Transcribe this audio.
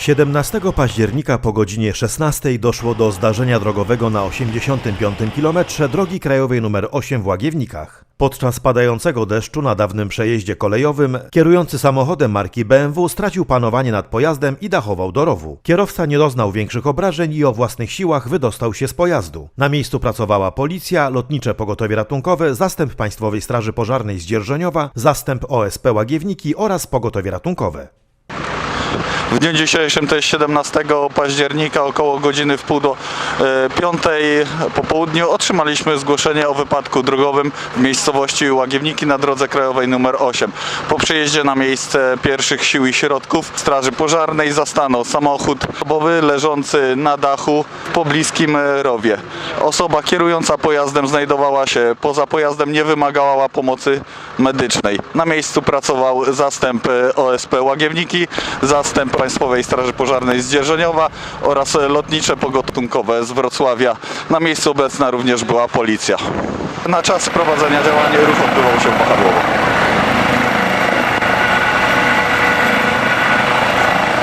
17 października po godzinie 16 doszło do zdarzenia drogowego na 85 km drogi krajowej nr 8 w Łagiewnikach. Podczas padającego deszczu na dawnym przejeździe kolejowym kierujący samochodem marki BMW stracił panowanie nad pojazdem i dachował do rowu. Kierowca nie doznał większych obrażeń i o własnych siłach wydostał się z pojazdu. Na miejscu pracowała policja, lotnicze pogotowie ratunkowe, zastęp Państwowej Straży Pożarnej z Dzierżoniowa, zastęp OSP Łagiewniki oraz pogotowie ratunkowe. W dniu dzisiejszym, to jest 17 października, około godziny w pół do e, piątej po południu otrzymaliśmy zgłoszenie o wypadku drogowym w miejscowości Łagiewniki na drodze krajowej nr 8. Po przyjeździe na miejsce pierwszych sił i środków Straży Pożarnej zastano samochód osobowy leżący na dachu w pobliskim rowie. Osoba kierująca pojazdem znajdowała się poza pojazdem, nie wymagała pomocy medycznej. Na miejscu pracował zastęp e, OSP Łagiewniki, zastęp Państwowej Straży Pożarnej z Dzierżoniowa oraz lotnicze pogotunkowe z Wrocławia. Na miejscu obecna również była policja. Na czas prowadzenia działań ruch odbywał się po Harłowie.